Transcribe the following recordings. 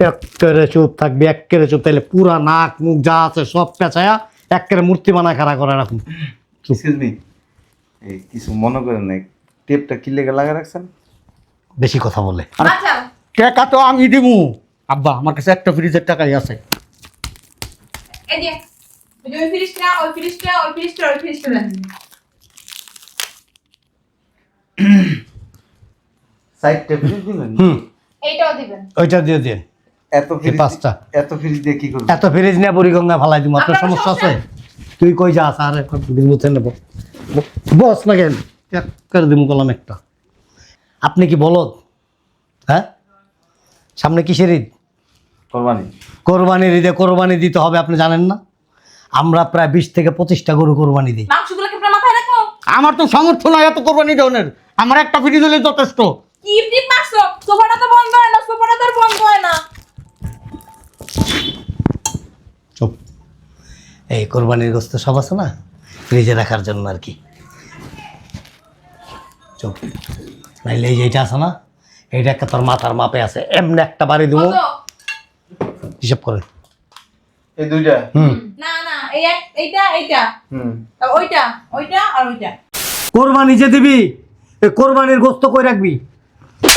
একেবারে চুপ থাকবি একেবারে চুপ। তাইলে পুরা নাক মুখ যা আছে সব পেঁচায়া একেবারে মূর্তি বানায় খাড়া করে রাখুন। চুপ। এক্সকিউজ মি এই কিছু মনে করেন না টেপটা কি লেগে লাগা রাখছেন? বেশি কথা বলে। টাকা তো আমি দিমু আব্বা আমার কাছে একটা ফ্রিজের টাকাই আছে। এই যে ওই যে ওই ফ্রিজটা ওই ফ্রিজটা ওই ফ্রিজটা ওই ফ্রিজটা দেন। সাইডটা দিবেন? হুম। এইটাও দিবেন। ওইটা দিয়ে দিন। এত ফ্রিজ পাঁচটা। এত ফ্রিজ দিয়ে কি করবেন এত ফ্রিজ নিয়ে বুড়িগঙ্গা ফালাই দিব আপনার সমস্যা আছে? তুই কই যাস? আর দিন বুঝতে নেব। বস না কেন? করে দিব কলম একটা। আপনি কি বলদ? হ্যাঁ? সামনে কিসের ঈদ? কোরবানি। কোরবানির ঈদে কোরবানি দিতে হবে আপনি জানেন না? আমরা প্রায় বিশ থেকে পঁচিশটা গরু কোরবানি দিই। মাংসগুলোকে আপনার মাথায় রাখো আমার তো সামর্থ্য নাই এত কোরবানি দেওয়ার। আমার একটা ফ্রিজ হলে যথেষ্ট। কি মারছো? সোফাটা তো বন্ধ হয় না সোফাটা তো বন্ধ হয় না। এই কোরবানির গোস্ত সব আছে না? ফ্রিজে রাখার জন্য আর কি। চুপ নাইলে এই যে এইটা আছে না এইটা একটা তোর মাথার মাপে আছে এমনি একটা বাড়ি দেবো? হিসাব করে। এই দুইটা? হুম। না না এই এইটা এইটা। হুম। ওইটা ওইটা আর ওইটা। কোরবানি যে দিবি এই কোরবানির গোস্ত কই রাখবি?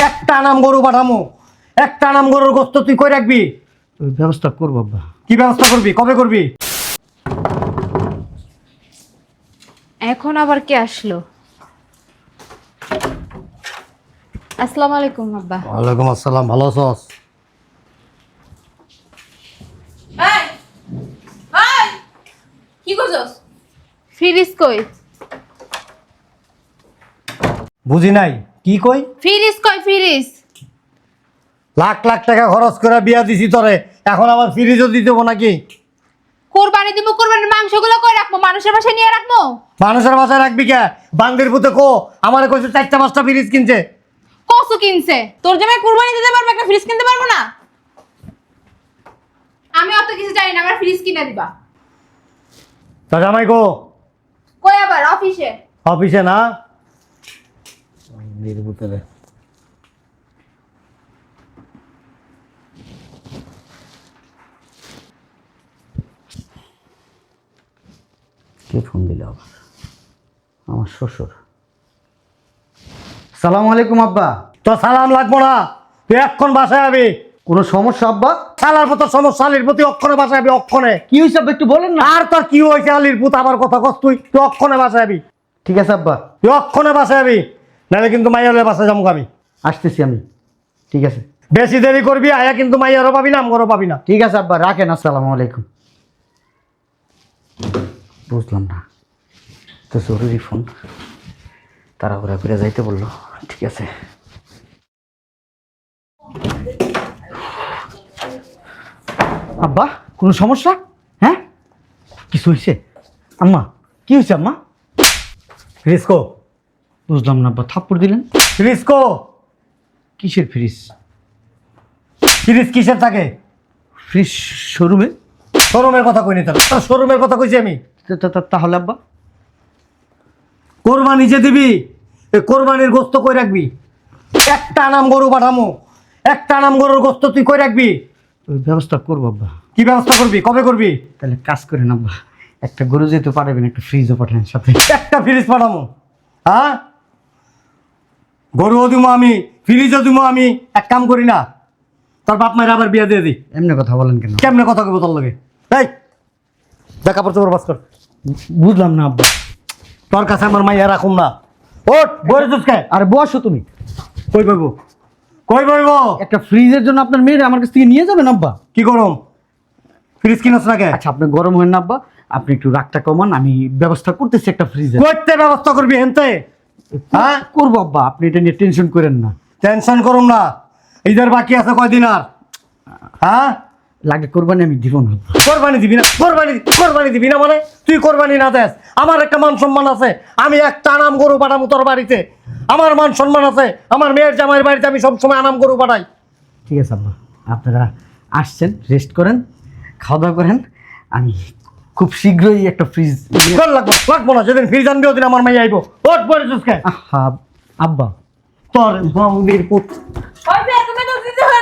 একটা নাম গরু পাঠামো একটা নাম গরুর গোস্ত তুই কই রাখবি? ব্যবস্থা করব কি ব্যবস্থা করবি? কবে করবি? এখন আবার কে আসলো? আসসালামু আলাইকুম আব্বা। ওয়ালাইকুম আসসালাম ভালো এই কি করছস? ফ্রিজ কই? বুঝি নাই কি কই? ফ্রিজ কই ফ্রিজ লাখ লাখ টাকা খরচ করে বিয়া দিছি তোরে এখন আবার ফ্রিজও দিতে নাকি? কোরবানি দিব কোরবানির মাংসগুলো কই রাখব মানুষের বাসায় নিয়ে রাখব মানুষের বাসায় রাখবি কে? বান্দির পুতে কো। আমার কইছে চারটা পাঁচটা ফ্রিজ কিনছে। কসু কিনছে? তোর জামাই কুরবানি দিতে পারবে একটা ফ্রিজ কিনতে পারব না? আমি অত কিছু জানি না আমার ফ্রিজ কিনে দিবা। তা জামাই গো কই আবার? অফিসে? অফিসে না? নির্বুতরে কে ফোন দিল আবার? আমার শ্বশুর। সালাম আলাইকুম আব্বা। তো সালাম লাগবো না তুই এক্ষণ বাসায় আবি। কোনো সমস্যা আব্বা? সালার মতো সমস্যা আলির প্রতি অক্ষণে বাসায় আবি অক্ষণে। কি হয়েছে আব্বা একটু বলেন না। আর তোর কি হয়েছে আলির পুত? আবার কথা কস তুই। তুই অক্ষণে বাসায় আবি। ঠিক আছে আব্বা। তুই অক্ষণে বাসায় আবি। নাহলে কিন্তু মাইয়ালের বাসায় যাব আমি আসতেছি আমি। ঠিক আছে। বেশি দেরি করবি আয়া কিন্তু মাইয়ারও পাবি না আমগরও পাবি না। ঠিক আছে আব্বা রাখেন আসসালামু আলাইকুম। বুঝলাম না। তো জরুরি ফোন তাড়াহুড়া করে যাইতে বলল। ঠিক আছে। আব্বা, কোনো সমস্যা? হ্যাঁ? কিছু হয়েছে আম্মা, কি হয়েছে আম্মা? রিস্কো। বুঝলাম না আব্বা, থাপ্পড় দিলেন? রিস্কো! কিসের ফ্রিজ? ফ্রিজ কিসের থাকে? ফ্রিজ শোরুমে? শোরুমের কথা কইনি তোর শোরুমের কথা কইছি আমি। তাহলে আব্বা? কোরবানি যে দিবি এই কোরবানির গোস্ত কই রাখবি? একটা নাম গরু পাঠামো। একটা নাম গরুর গোস্ত তুই কই রাখবি? ওই ব্যবস্থা করব আব্বা। কি ব্যবস্থা করবি? কবে করবি? তাহলে কাজ করেন আব্বা। একটা গরু যেতে পারবেন একটা ফ্রিজও পাঠান সাথে। একটা ফ্রিজ পাঠামো। হ্যাঁ? গরুও দিমো আমি ফ্রিজও দিমো আমি। এক কাম করি না। তোর বাপ মায়ের আবার বিয়ে দিয়ে দিই এমনি কথা বলেন কেন? কেমনে কথা কইব তোর লাগে? এই দেখা পড়ছে তোর বাস কর। বুঝলাম না আব্বা। তোর কাছে আমার মাইয়া রাখুম না। ওট বইরে তুসকে আরে বসো তুমি। কই বইব? কই বইব? একটা ফ্রিজের জন্য আপনার মেয়ের আমার কাছ থেকে নিয়ে যাবেন আব্বা? কি গরম? ফ্রিজ কিনস না কে আচ্ছা আপনি গরম হন না আব্বা। আপনি একটু রাগটা কমান আমি ব্যবস্থা করতেছি একটা ফ্রিজের করতে ব্যবস্থা করবি হেনতে? হ্যাঁ? করব আব্বা। আপনি এটা নিয়ে টেনশন করেন না। টেনশন করুম না। ঈদের বাকি আছে কয়দিন আর? হ্যাঁ? লাগে কোরবানি আমি দিব না। কোরবানি দিবি না কোরবানি কোরবানি দিবি না মানে? তুই কোরবানি না দেস। আমার একটা মান সম্মান আছে আমি একটা আনাম গরু পাঠাবো তোর বাড়িতে। আমার মান সম্মান আছে আমার মেয়ের জামাইয়ের বাড়িতে আমি সবসময় আনাম গরু পাঠাই। ঠিক আছে আব্বা আপনারা আসছেন রেস্ট করেন খাওয়া দাওয়া করেন আমি খুব শীঘ্রই একটা ফ্রিজ লাগবো লাগবো না যেদিন ফ্রিজ জানবি ওদিন আমার মেয়ে আইবো। ওট পরে চুসকে আহা আব্বা তোর বঙ্গের পুত।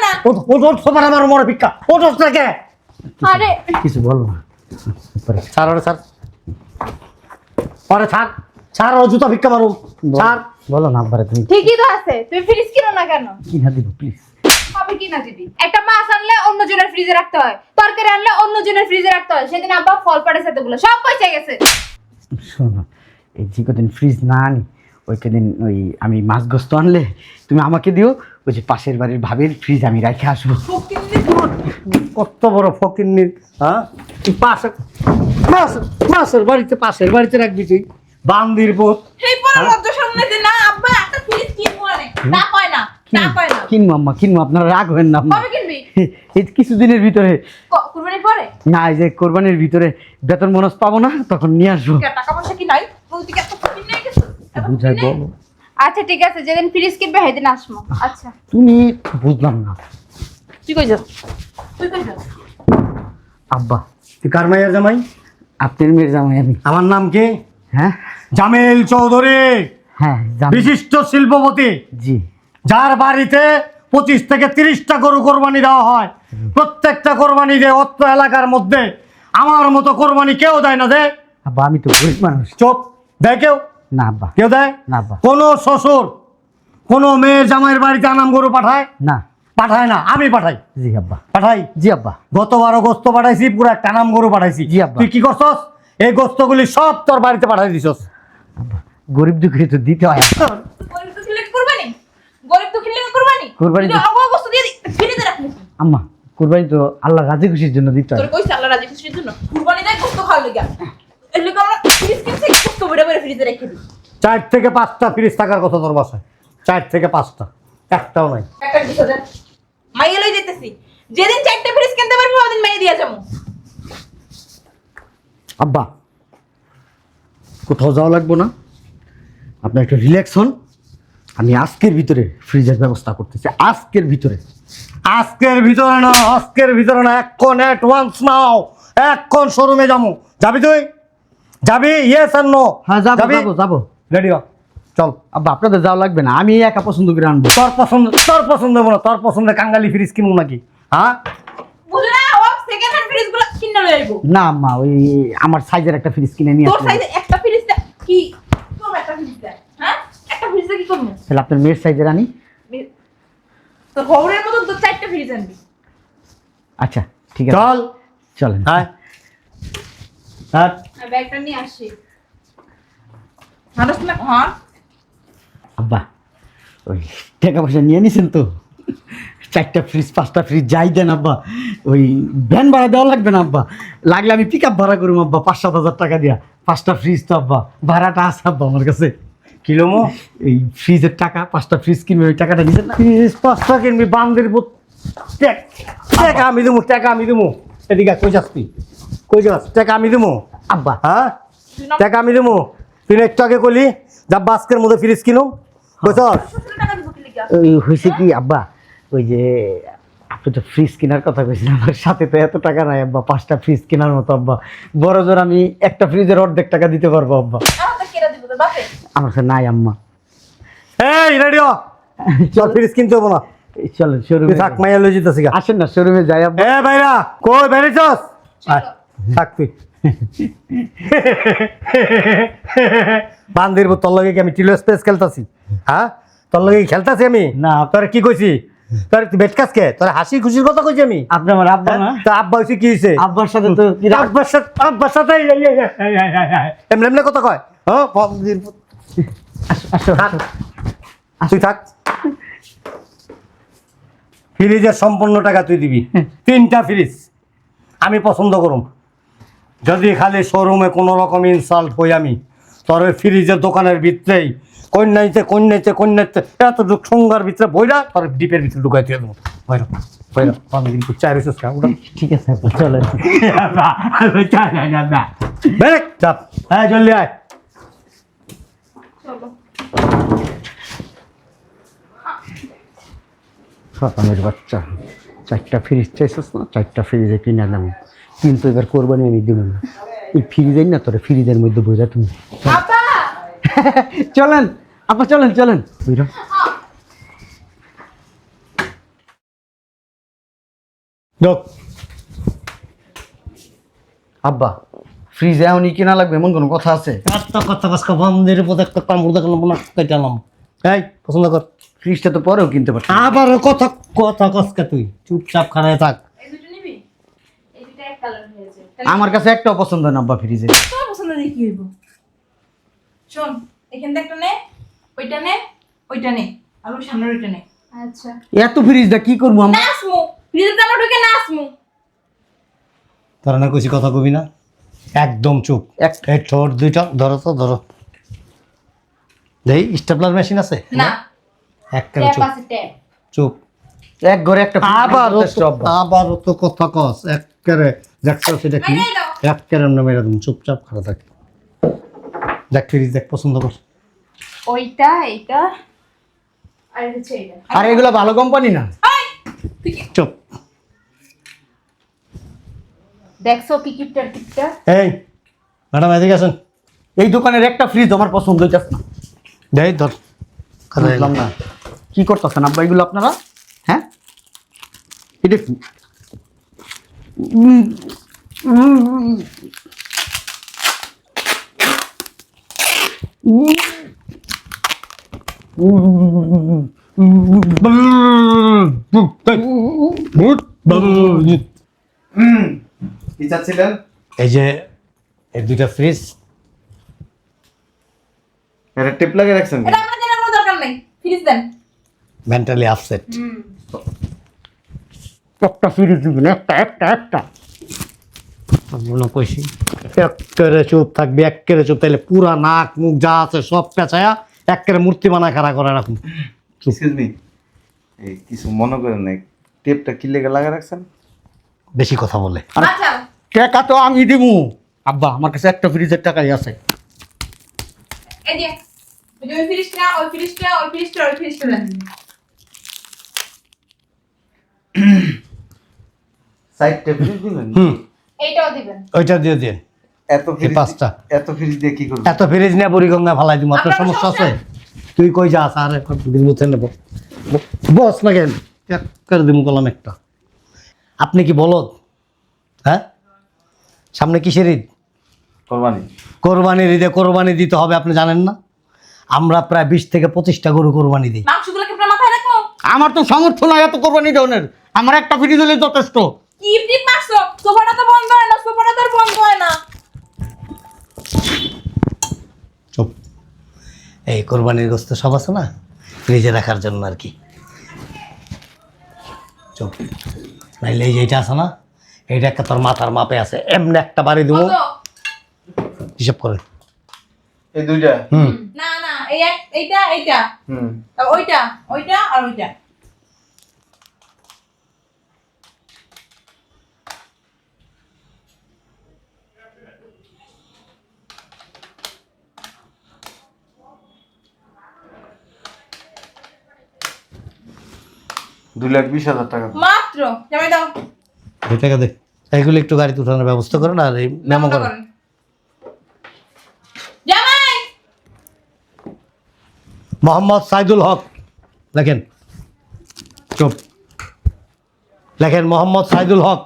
না। আমার মনে ভিক্ষা। ওজন থেকে আরে। কিছু বলো না। পরে ছাড়। ওরে ছাড় পরে ছাড়। ছাড় ও জুতা ভিক্ষা মারুম ছাড়। বলো না আব্বারে তুমি। ঠিকই তো আছে। তুমি ফ্রিজ কিনো না কেন? কিনা দিব প্লিজ কবে কিনা দিবি। একটা মাছ আনলে অন্য জনের ফ্রিজে রাখতে হয়। তরকারি আনলে অন্য জনের ফ্রিজে রাখতে হয়। সেদিন আব্বা ফল পাড়েছে এতগুলো। সব পয়সা গেছে। শোনো এই যে কদিন ফ্রিজ না আনি ওই কদিন ওই আমি মাছ গোস্ত আনলে তুমি আমাকে দিও ওই যে পাশের বাড়ির ভাবির ফ্রিজ আমি রেখে আসব। কত বড় ফকিন্নির হ্যাঁ? তুই পাশে মাসের বাড়িতে পাশের বাড়িতে রাখবি তুই। বান্দির বোধ। সেই পরে লজ্জা সামনে যে না আব্বা একটা ফ্রিজ কিনবো আনে তা কয় না তা কয় না। কিনবো আম্মা কিনবো আপনারা রাগ হবেন না আম্মা। কবে কিনবি? এই কিছুদিনের ভিতরে। কুরবানির পরে? না এই যে কোরবানির ভিতরে বেতন বোনাস পাবো না তখন নিয়ে আসব। টাকা পয়সা কি নাই? তুই কি বুঝাই? বলো। আচ্ছা ঠিক আছে যেদিন ফ্রিজ কিনবে সেদিন আসব। আচ্ছা। তুমি বুঝলাম না। তুই কই যাস? তুই কই যাস? আব্বা তুই কার মাইয়ার জামাই? আপনার মেয়ের জামাই আমি। আমার নাম কি? হ্যাঁ? জামেল চৌধুরী। হ্যাঁ বিশিষ্ট শিল্পপতি। জি। যার বাড়িতে পঁচিশ থেকে তিরিশটা গরু কোরবানি দেওয়া হয়। প্রত্যেকটা কোরবানি দিয়ে অত্র এলাকার মধ্যে আমার মতো কোরবানি কেউ দেয় না দে আব্বা আমি তো গরিব মানুষ। চোপ। দেয় কেউ? না আব্বা। কেউ দেয়? না আব্বা। কোনো শ্বশুর কোনো মেয়ের জামাইয়ের বাড়িতে আনাম গরু পাঠায়? না। পাঠায় না আমি পাঠাই। জি আব্বা। পাঠাই? জি আব্বা। গতবারও গোস্ত পাঠাইছি পুরো একটা নাম গরু পাঠাইছি। জি আব্বা। তুই কি করছস? এই গোস্তগুলি সব তোর বাড়িতে পাঠাই দিছস। গরিব দুঃখী তো দিতে হয়। কুরবানি? আম্মা কোরবানি তো আল্লাহ রাজি খুশির জন্য দিতে হয়। কইছে আল্লাহ রাজি খুশির জন্য। কুরবানি দেয় কষ্ট খাওয়ার লাগা। এর লাগা আমরা ফ্রিজ কিনছি কষ্ট বড় বড় ফ্রিজে রেখে দিই। চার থেকে পাঁচটা ফ্রিজ থাকার কথা তোর বাসায়। চার থেকে পাঁচটা। একটাও নাই। একটা মাইয়ে লই যেতেছি যেদিন চারটে ফ্রিজ কিনতে পারবি ওদিন মাইয়ে দিয়ে যাব। আব্বা কোথাও যাওয়া লাগবো না। আপনার একটু রিল্যাক্স হন। আমি আজকের ভিতরে ফ্রিজের ব্যবস্থা করতেছি। আজকের ভিতরে। আজকের ভিতরে না আজকের ভিতরে না। এক্ষণ অ্যাট ওয়ান্স নাও। এক্ষণ শোরুমে যাব। যাবি তুই? যাবি? ইয়েস আর নো হ্যাঁ যাব যাব? যাব রেডি হ। চল। আব্বা আপনাদের যাওয়া লাগবে না। আমি একা পছন্দ করে আনব। তোর পছন্দ তোর পছন্দ হব না। তোর পছন্দের কাঙ্গালি ফ্রিজ কিনবো নাকি? হ্যাঁ? বুঝলি? না ও সেকেন্ড হ্যান্ড ফ্রিজ কিনে লই আইবো। না আম্মা ওই আমার সাইজের একটা ফ্রিজ কিনে নিয়ে তোর একটা ফ্রিজ কি? তোর একটা ফ্রিজ হ্যাঁ? একটা ফ্রিজে কি করব তাহলে আপনার মেয়ের সাইজের আনি। তোর হৌরের মতো দু চারটে ফ্রিজ আনবি। আচ্ছা ঠিক আছে। চল। হ্যাঁ। হ্যাঁ। ব্যাগটা নিয়ে আসি। মানুষ না হ্যাঁ? আব্বা ওই টাকা পয়সা নিয়ে নিছেন তো? চারটা ফ্রিজ পাঁচটা ফ্রিজ যাই দেন আব্বা। ওই ভ্যান ভাড়া দেওয়া লাগবে না আব্বা। লাগলে আমি পিক আপ ভাড়া করুম আব্বা পাঁচ সাত হাজার টাকা দিয়া। পাঁচটা ফ্রিজ তো আব্বা ভাড়াটা আছে আব্বা আমার কাছে। কিলোমো এই ফ্রিজের টাকা পাঁচটা ফ্রিজ কিনবে ওই টাকাটা নিছেন না? ফ্রিজ পাঁচটা কিনবি বান্দির বুত। টাকা আমি দেবো টাকা আমি দেবো এদিকে কই যাস তুই? কই যাস? টাকা আমি দেবো আব্বা। হ্যাঁ? টাকা আমি দেবো তুই একটু আগে কলি যা বাস্কের মধ্যে ফ্রিজ কিনো বুঝছস ওই হয়েছে কি আব্বা ওই যে আপনি তো ফ্রিজ কেনার কথা কইছেন আমার সাথে তো এত টাকা নাই আব্বা পাঁচটা ফ্রিজ কেনার মতো আব্বা। বড় জোর আমি একটা ফ্রিজের অর্ধেক টাকা দিতে পারব আব্বা। আমার তো কেরা দিব তোর বাপে। আমার কাছে নাই আম্মা। এই রেডিও চল ফ্রিজ কিনতে হব না। এই শোরুমে থাক মাইয়া লই যেতেছি গা। আসেন না শোরুমে যাই আব্বা। এ ভাইরা কই বেরিয়েছস? আয়, থাক তুই। বান্দির তোর লগে কি আমি টিলো স্পেস খেলতাছি? হ্যাঁ? তোর লগে খেলতাছি আমি? না। তোর কি কইছি? তোর বেটকাস কে তোর হাসি খুশির কথা কইছি আমি? আপনি আমার আব্বা না? তা আব্বা হইছে কি হইছে? আব্বার সাথে তো আব্বার সাথে আব্বার সাথে এমনি এমনি কথা কয়। হ্যাঁ। তুই থাক। ফ্রিজের সম্পূর্ণ টাকা তুই দিবি। তিনটা ফ্রিজ। আমি পছন্দ করুম। যদি খালি শোরুমে কোনো রকম ইনসাল্ট হই আমি তোর ওই ফ্রিজের দোকানের ভিতরেই কন্যাইতে কন্যাইতে কন্যাইতে এতটুক সংঘার ভিতরে বইরা তোর ডিপের ভিতরে ঢুকাই দিয়ে দেবো। বইরা বইরা আমি কিন্তু চাই রেছিস কা ঠিক আছে আব্বা বেরেক চাপ হ্যাঁ জলদি আয়। বাচ্চা চারটা ফ্রিজ চাইছিস না? চারটা ফ্রিজে কিনে আনলাম কিন্তু এবার কোরবানি আমি দিব না। এই ফ্রিজের না তোর ফ্রিজের মধ্যে বোঝা তুমি। চলেন আপা চলেন চলেন। বুঝলো ঢোক আব্বা ফ্রিজ এমনই কিনা লাগবে এমন কোনো কথা আছে? একটা কথা কাজকা বন্ধের পথে একটা কামড় দেখালাম না কেটালাম এই পছন্দ কর। ফ্রিজটা তো পরেও কিনতে পারছি আবার কথা কথা কসকা তুই? চুপচাপ খারায় থাক এই দুটো নিবি এই দুটো এক কালার হয়েছে আমার কাছে একটাও পছন্দ না আব্বা ফ্রিজে। তোমার পছন্দ দিয়ে কি হইব? শোন এখান থেকে একটা নে ওইটা নে ওইটা নে আর ওই সামনের ওইটা নে। আচ্ছা। এত ফ্রিজটা কি করব আমরা নাচমু ফ্রিজের দামা ঢুকে নাচমু তোরা না কইছি কথা কবি না? একদম চুপ। এক ঠোঁট দুইটা ধরো তো ধরো। দেই স্টেপলার মেশিন আছে? না। ট্যাপ চুপ। চুপ। এক ঘরে একটা fridge আবার যথেষ্ট, আব্বা। আবার তো কথা কস একবারে দেখছ সেটা কি? মাইনাই দাও। একবারে মেরে তুমি চুপচাপ খারাপ থাকে। দেখ ফ্রিজ দেখ পছন্দ কর। ওইটা এইটা আর হচ্ছে এইটা। আর এগুলো ভালো কোম্পানি না। এই, চুপ। দেখছ কি কিপটার কিপটা? এই ম্যাডাম এদিকে আসেন। এই দোকানের একটা ফ্রিজ আমার পছন্দ হইতেছে না। দেই ধর। বুঝলাম না। কি করতেছেন আব্বা এগুলো আপনারা? হ্যাঁ? এটা কি? চাচ্ছিলেন এই যে এই দুইটা ফ্রিজ এটা টেপ লাগিয়ে রাখছেন? এটা আমার কোনো দরকার নাই। ফ্রিজ দেন। মেন্টালি আপসেট একটা ফ্রিজ দিবেন একটা একটা একটা। মনে কইছি। একেরে চুপ থাকবি একেরে চুপ। তাইলে পুরা নাক মুখ যা আছে সব পেঁচায়া একেরে মূর্তি বানায় খাড়া করে রাখুন। এক্সকিউজ মি এই কিছু মনে করেন না টেপটা কি লেগে লাগিয়ে রাখছেন? বেশি কথা বলে। আরে- টাকা তো আমি দিব আব্বা আমার কাছে একটা ফ্রিজের টাকাই আছে। এই যে ওই ফ্রিজটা ওই ফ্রিজটা ওই ফ্রিজটা ওই ফ্রিজটা। দেন সাইড টেপ দিবেন হুম। এইটাও দিবেন। ওইটা দিয়ে দিয়ে এত ফ্রিজ পাঁচটা। এত ফ্রিজ দিয়ে কি করবেন? এত ফ্রিজ নিয়ে বুড়িগঙ্গা ফালাই সমস্যা আছে? তুই কই যাস? আর মুছে নেব। বস না কেন? করে দিব কলাম একটা। আপনি কি বলদ? হ্যাঁ? সামনে কিসের ঈদ? কোরবানি। কোরবানির ঈদে কোরবানি দিতে হবে আপনি জানেন না? আমরা প্রায় বিশ থেকে পঁচিশটা গরু কোরবানি দিই মাংসগুলোকে আপনার মাথায় রাখো আমার তো সামর্থ্য নাই এত কোরবানি ধরনের আমার একটা ফ্রিজ দিলে যথেষ্ট। কি টিপ মারছো সোফাটা তো বন্ধ হয় না সোফাটা তো আর বন্ধ হয় না। চুপ। এই কোরবানির গোস্ত সব আছে না? ফ্রিজে রাখার জন্য আর কি। চুপ। নাইলে এই যে এটা আছে না? এইটা একটা তোর মাথার মাপে আছে। এমনি একটা বাড়ি দেবো। হিসাব করে। এই দুইটা? হুম। না না এই এইটা এইটা। হুম। ওইটা ওইটা আর ওইটা। দুই লাখ বিশ হাজার টাকা। মাত্র? জামাই দাও। টাকা দে। এইগুলো একটু গাড়িতে উঠানোর ব্যবস্থা করেন আর এই মেমো করেন। করেন। মোহাম্মদ সাইদুল হক। লেখেন। চুপ। লেখেন মোহাম্মদ সাইদুল হক।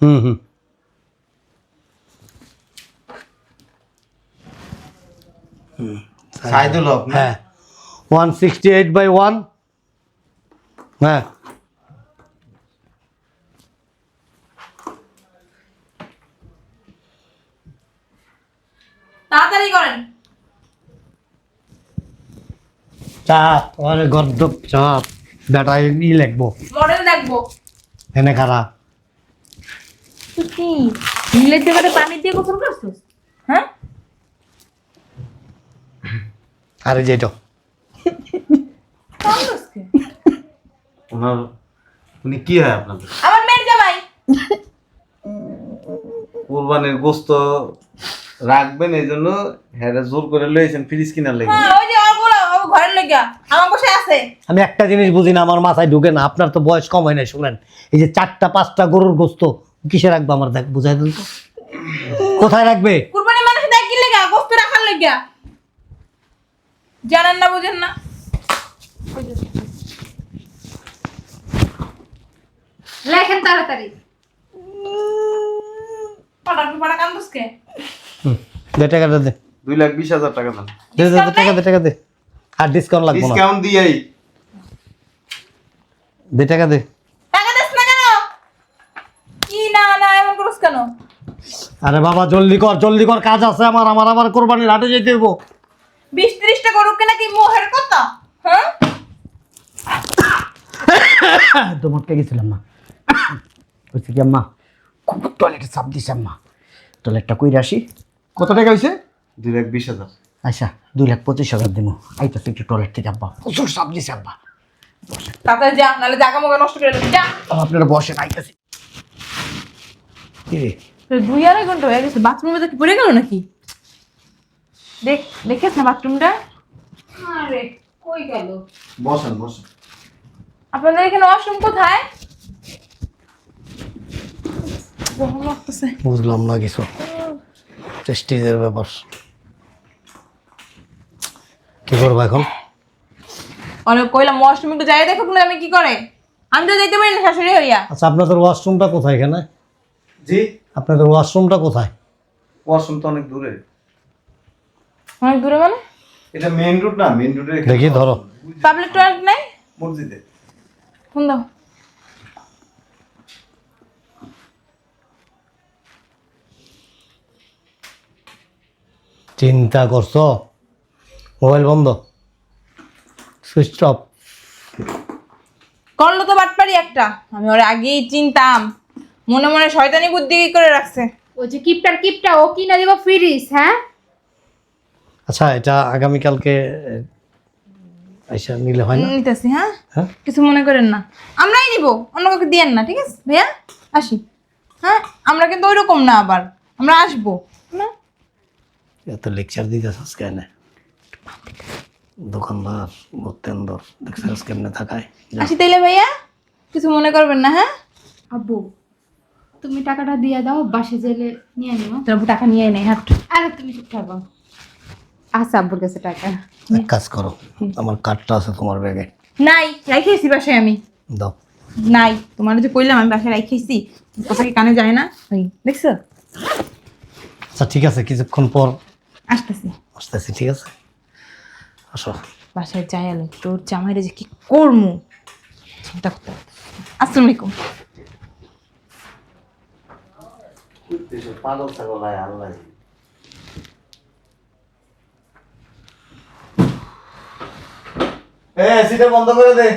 হুম হুম। সাইদুল হক হ্যাঁ। One sixty eight by one. হ্যাঁ। তাড়াতাড়ি করেন। চাপ আরে চাপ। বেটায় ই লিখব। মডেল এনে খারা। কি? দেবারে পানি দিয়ে গোসল করছিস? হ্যাঁ? আরে যেটা। কেমন করছিস? ওনার উনি কি হয় আপনাদের? আমার মেয়ের জামাই। কোরবানির গোস্ত রাখবেন এই জন্য হ্যাঁ জোর করে লইছেন ফ্রিজ কিনার লেগে। হ্যাঁ ওই যে ওগুলো ঘরের লেগা আমার বসে আছে। আমি একটা জিনিস বুঝি না আমার মাথায় ঢুকে না আপনার তো বয়স কম হয় না শুনেন। এই যে চারটা পাঁচটা গরুর গোস্ত কিসে রাখব আমার দেখ বুঝাই দিন তো। কোথায় রাখবে? কুরবানি মানুষ দেখ কি লেগা গোস্ত রাখার লেগা জানেন না বুঝেন না। লেখেন তাড়াতাড়ি। পাড়া পাড়া কান্দুসকে হুম, দে টাকাটা দে। দুই লাখ বিশ হাজার টাকা দেন। দে দে, টাকা দে টাকা দে। আর ডিসকাউন্ট লাগবে না। ডিসকাউন্ট দিয়েই। দে টাকা দে। টাকা দিস না কেন? কি না না এমন করস কেন? আরে বাবা জলদি কর জলদি কর কাজ আছে আমার আমার আমার কোরবানির হাটে যেতে হইব। বিশ ত্রিশটা গরু কেনা কি মোহের কথা? হ্যাঁ? তো মটকে গেছিলাম মা বলছি কি আম্মা খুব টয়লেটে চাপ দিছে আম্মা। টয়লেটটা কইরে আসি। কত টাকা হয়েছে দুই লাখ বিশ হাজার। আচ্ছা দুই লাখ পঁচিশ হাজার দিব আইতো একটু টয়লেট থেকে আব্বা। প্রচুর চাপ দিছে আব্বা। তাড়াতাড়ি যা নাহলে মোগা নষ্ট করে যা। আপনারা বসেন আইতেছি। কি রে দুই আড়াই ঘণ্টা হয়ে গেছে বাথরুমে কি পড়ে গেল নাকি? দেখ দেখিস না বাথরুমটা? আরে কই গেল? বসেন বসেন। আপনাদের এখানে ওয়াশরুম কোথায় গরম লাগতেছে বুঝলাম না কিছু। প্রেস্টিজের ব্যাপার। কি করব এখন? অনেক কইলাম ওয়াশরুম একটু যাই দেখো আমি কি করে? আমি তো যাইতে পারি না শাশুড়ি হইয়া। আচ্ছা আপনাদের ওয়াশরুমটা কোথায় এখানে? জি? আপনাদের ওয়াশরুমটা কোথায়? ওয়াশরুম তো অনেক দূরে। অনেক দূরে মানে? এটা মেইন রোড না মেইন রোডে দেখি ধরো। পাবলিক টয়লেট নাই? মসজিদে। ফোন দাও। চিন্তা করছ? মোবাইল বন্ধ। সুইচ অফ করল তো বাটপারি একটা। আমি ওর আগেই চিনতাম। মনে মনে শয়তানি বুদ্ধি কি করে রাখছে? ওই যে কিপটার কিপটা ও কিনা দিব ফ্রিজ হ্যাঁ? আচ্ছা এটা আগামীকালকে আইসা নিলে হয় না? নিতেছি হ্যাঁ? হ্যাঁ? কিছু মনে করেন না। আমরাই নিব অন্য কাউকে দিয়েন না ঠিক আছে? ভাইয়া আসি। হ্যাঁ? আমরা কিন্তু ওইরকম না আবার। আমরা আসব। এত লেকচার দিতে কেন? দোকানদার বর্তেন্দর দেখছিস কেমনে থাকায়। আসি তাইলে ভাইয়া কিছু মনে করবেন না হ্যাঁ? আব্বু তুমি টাকাটা দিয়ে দাও বাসে জেলে নিয়ে নিও তোর আব্বু টাকা নিয়ে নেই হাট। আরে তুমি চুপ থাকো। আচ্ছা আব্বুর কাছে টাকা। এক কাজ করো আমার কার্ডটা আছে তোমার ব্যাগে। নাই রাইখেছি বাসায় আমি। দাও। নাই তোমার যে কইলাম আমি বাসায় রাইখেছি কথা কি কানে যায় না? দেখছ? আচ্ছা ঠিক আছে কিছুক্ষণ পর আসতেছি। আসতেছি ঠিক আছে? আসো। বাসায় যাই আলো তোর জামাইরে যে কি করমু? চিন্তা করতে আসসালামু আলাইকুম। পাগল ছাগল আল্লাহ এ সিটা বন্ধ করে দে।